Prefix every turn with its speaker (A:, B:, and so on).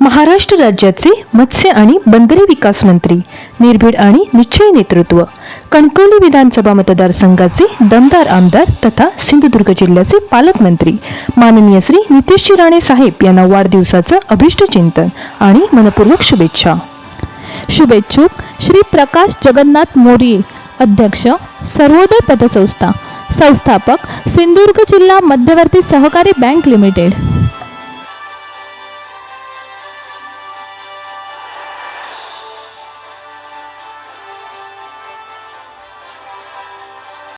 A: महाराष्ट्र राज्याचे मत्स्य आणि बंदरे विकास मंत्री निर्भीड आणि निश्चय नेतृत्व कणकवली विधानसभा मतदारसंघाचे दमदार आमदार तथा सिंधुदुर्ग जिल्ह्याचे पालकमंत्री माननीय श्री नितेशजी राणे साहेब यांना वाढदिवसाचं अभिष्ट चिंतन आणि मनपूर्वक शुभेच्छा.
B: शुभेच्छुक श्री प्रकाश जगन्नाथ मोरी अध्यक्ष सर्वोदय पतसंस्था संस्थापक सिंधुदुर्ग जिल्हा मध्यवर्ती सहकारी बँक लिमिटेड.